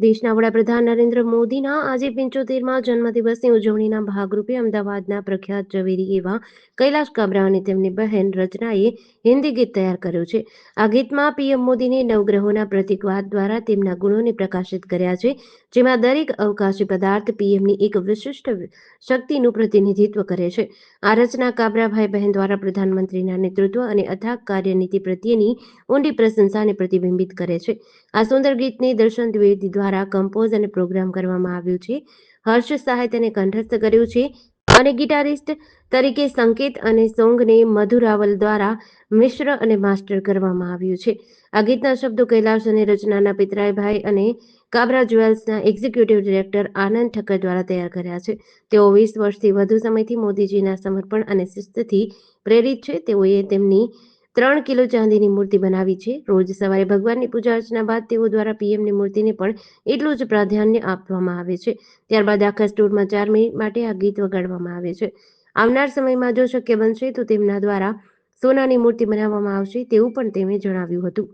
દેશના વડાપ્રધાન નરેન્દ્ર મોદીના આજે પંચોતેરમાં જન્મદિવસની ઉજવણીના ભાગરૂપે અમદાવાદના પ્રખ્યાત ઝવેરી એવા કૈલાશ કાબરા અને તેમની બહેન રચનાએ હિન્દી ગીત તૈયાર કર્યું છે. આ ગીતમાં પીએમ મોદીને નવગ્રહોના પ્રતિકવાદ દ્વારા તેમના ગુણોને પ્રકાશિત કર્યા છે, જેમાં દરેક અવકાશી પદાર્થ પીએમની એક વિશિષ્ટ શક્તિનું પ્રતિનિધિત્વ કરે છે. આ રચના કાબરાભાઈ બહેન દ્વારા પ્રધાનમંત્રીના નેતૃત્વ અને અથાગ કાર્યનીતિ પ્રત્યેની ઊંડી પ્રશંસાને પ્રતિબિંબિત કરે છે. આ સુંદર ગીતને દર્શન દ્વિવેદી દ્વારા કમ્પોઝ અને પ્રોગ્રામ કરવામાં આવ્યું છે. હર્ષ સાહિત્ય તેને કંઠસ્થ કર્યું છે અને ગિટારિસ્ટ તરીકે સંકેત અને સોંગને મધુ રાવલ દ્વારા મિશ્ર અને માસ્ટર કરવામાં આવ્યું છે. આ ગીતના શબ્દો કૈલાશ અને રચનાના પિતરાયભાઈ અને કાબરા જ્વેલ્સના એક્ઝિક્યુટિવ ડિરેક્ટર આનંદ ઠક્કર દ્વારા તૈયાર કર્યા છે. તેઓ વીસ વર્ષથી વધુ સમયથી મોદીજીના સમર્પણ અને શિસ્તથી પ્રેરિત છે. તેઓએ તેમની ત્રણ કિલો ચાંદીની મૂર્તિ બનાવી છે. રોજ સવારે ભગવાનની પૂજા અર્ચના બાદ તેઓ દ્વારા પીએમની મૂર્તિને પણ એટલું જ પ્રાધાન્ય આપવામાં આવે છે. ત્યારબાદ આખા સ્ટોરમાં ચાર મિનિટ માટે આ ગીત વગાડવામાં આવે છે. આવનાર સમયમાં જો શક્ય બનશે તો તેમના દ્વારા સોનાની મૂર્તિ બનાવવામાં આવશે તેવું પણ તેમણે જણાવ્યું હતું.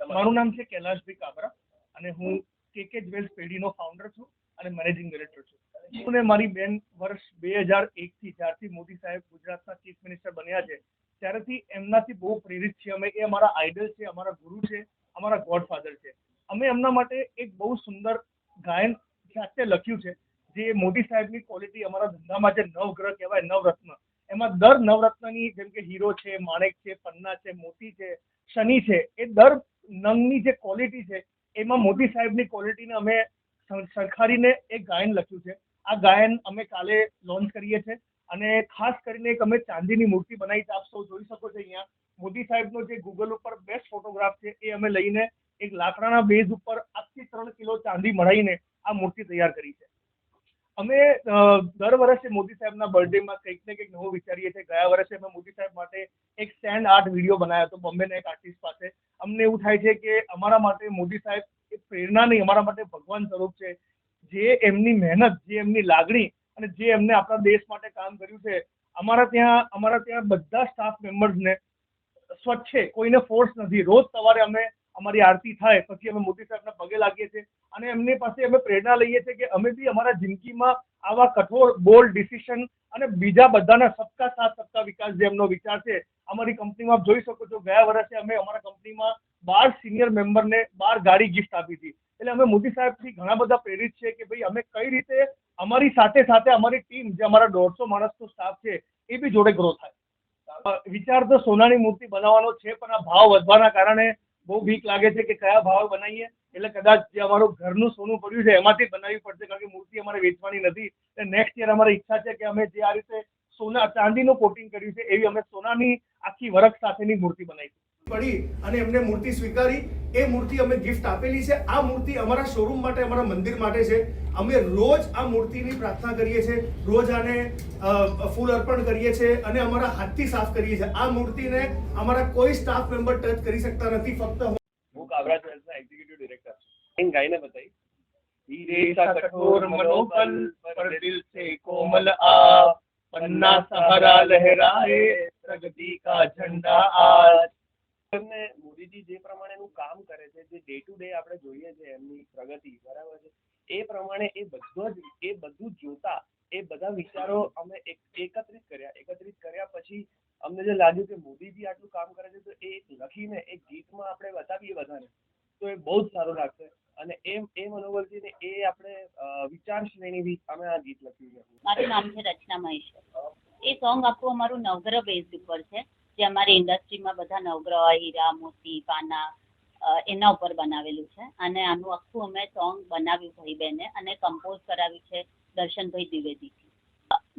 મારું નામ છે કૈલાશભાઈ કાબરા અને હું કેકે જ્વેલ્સ પેઢીનો ફાઉન્ડર છું અને મેનેજિંગ ડિરેક્ટર છું. હું મારી બેન વર્ષ બે હજાર એકથી જ્યારથી મોદી સાહેબ ગુજરાતના ચીફ મિનિસ્ટર બન્યા છે ત્યારથી એમનાથી બહુ પ્રેરિત છીએ અમે. એ અમારા આઈડલ છે, અમારા ગુરુ છે, અમારા ગોડફાધર છે. અમે એમના માટે એક બહુ સુંદર ગાયન જાતે લખ્યું છે, જે મોદી સાહેબની ક્વોલિટી અમારા ધંધામાં જે નવગ્રહ કહેવાય, નવરત્ન. એમાં દર નવરત્નની જેમ કે હીરો છે, માણેક છે, પન્ના છે, મોતી છે, શનિ છે, એ દર નંગની જે ક્વોલિટી છે, એમાં મોદી સાહેબની ક્વોલિટીને અમે સર- સરખારીને એક ગાયન લખ્યું છે. આ ગાયન અમે કાલે લોન્ચ કરીએ છીએ. અને ખાસ કરીને એક અમે ચાંદીની મૂર્તિ બનાવી છે, આપ સૌ જોઈ શકો છો અહીંયા. મોદી સાહેબનો જે ગૂગલ ઉપર બેસ્ટ ફોટોગ્રાફ છે, એ અમે લઈને એક લાકડાના બેઝ ઉપર આજથી ત્રણ કિલો ચાંદી મળાઈને આ મૂર્તિ તૈયાર કરી છે. અમે દર વર્ષે મોદી સાહેબના બર્થડેમાં કંઈક ને કંઈક નવું વિચારીએ છીએ. ગયા વર્ષે અમે મોદી સાહેબ માટે એક સ્ટેન્ડ આર્ટ વીડિયો બનાવ્યો હતો બોમ્બેના એક આર્ટિસ્ટ પાસે. અમને એવું થાય છે કે અમારા માટે મોદી સાહેબ એ પ્રેરણા નહીં, અમારા માટે ભગવાન સ્વરૂપ છે. જે એમની મહેનત, જે એમની લાગણી અને જે એમને આપણા દેશ માટે કામ કર્યું છે, અમારા ત્યાં અમારા ત્યાં બધા સ્ટાફ મેમ્બર્સને સ્વચ્છ છે, કોઈને ફોર્સ નથી. રોજ સવારે અમે અમારી આરતી થાય, પછી અમે મોદી સાહેબના પગે લાગીએ છીએ અને એમની પાસે અમે પ્રેરણા લઈએ છીએ કે અમે બી અમારા જિંદગીમાં આવા કઠોર બોલ્ડ ડિસિશન અને બીજા બધાના સબકા સાથ, સબકા વિકાસ જે એમનો વિચાર છે, અમારી કંપનીમાં જોઈ શકો છો, ગયા વર્ષે અમે અમારા કંપનીમાં બાર સિનિયર મેમ્બરને બાર ગાડી ગિફ્ટ આપી હતી. એટલે અમે મોદી સાહેબથી ઘણા બધા પ્રેરિત છે કે ભાઈ અમે કઈ રીતે અમારી સાથે સાથે અમારી ટીમ જે અમારા દોઢસો માણસનો સ્ટાફ છે, એ બી જોડે ગ્રો થાય. વિચાર તો સોનાની મૂર્તિ બનાવવાનો છે, પણ આ ભાવ વધવાના કારણે બહુ બીક લાગે છે કે કયા ભાવે બનાવીએ. એટલે કદાચ જે અમારું ઘરનું સોનું પડ્યું છે, એમાંથી બનાવવી પડશે, કારણ કે મૂર્તિ અમારે વેચવાની નથી. નેક્સ્ટ યર અમારી ઈચ્છા છે કે અમે જે આ રીતે સોના, ચાંદીનું કોટિંગ કર્યું છે, એવી અમે સોનાની આખી વરખ સાથેની મૂર્તિ બનાવી. પડી અને એમને મૂર્તિ સ્વીકારી. એ મૂર્તિ અમે ગિફ્ટ આપેલી છે. આ મૂર્તિ અમારા શોરૂમ માટે અમારા મંદિર માટે છે. અમે રોજ આ મૂર્તિની પ્રાર્થના કરીએ છીએ. રોજ આને ફૂલ અર્પણ કરીએ છીએ અને અમારા હાથથી સાફ કરીએ છીએ. આ મૂર્તિને અમારા કોઈ સ્ટાફ મેમ્બર ટચ કરી શકતા નથી. ફક્ત હું. કાબરા ટ્રેલ્સના એક્ઝિક્યુટિવ ડિરેક્ટર છું. ગાઈને બતાવી. ધીરે સા કઠોર મનોબલ પર દિલ સે કોમલ આ પન્ના સહારા લહેરાએ. પ્રગતિ કા ઝંડા આજ. એમને મોદીજી જે પ્રમાણેનું કામ કરે છે, જે ડે ટુ ડે આપણે જોઈએ છે એમની પ્રગતિ, બરાબર છે? એ પ્રમાણે એ બધો જ, એ બધું જોતા, એ બધા વિચારો અમે એક, એકત્રિત કર્યા. એકત્રિત કર્યા પછી અમને જે લાગ્યું કે મોદીજી આટલું કામ કરે છે, તો એ લખીને, એક ગીતમાં આપણે બતાવીએ બધાને, તો એ બહુ જ સારું લાગશે. અને એ એ મનોબળથી એ આપણે વિચાર શ્રેણીથી અમે આ ગીત લખ્યું છે. મારું નામ છે રચના મહેશ્વર. એ સોંગ આખું અમારું નવગ્રહ બેઝ ઉપર છે. જે અમારી ઇન્ડસ્ટ્રીમાં બધા નવગ્રહ, હીરા, મોતી, પાના એના ઉપર બનાવેલું છે. અને આનું આખું અમે સોંગ બનાવ્યું ભાઈ બહેને અને કમ્પોઝ કરાવ્યું છે દર્શનભાઈ દ્વિવેદીથી.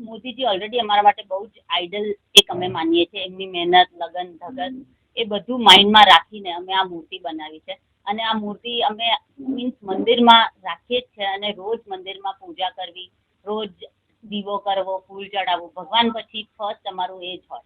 મોદીજી ઓલરેડી અમારા માટે બહુ જ આઈડલ એક અમે માનીએ છીએ. એમની મહેનત, લગન, ધગન એ બધું માઇન્ડમાં રાખીને અમે આ મૂર્તિ બનાવી છે. અને આ મૂર્તિ અમે મીન્સ મંદિરમાં રાખીએ જ છે અને રોજ મંદિરમાં પૂજા કરવી, રોજ દીવો કરવો, ફૂલ ચડાવવું. ભગવાન પછી ફર્સ્ટ અમારું એ જ હોય.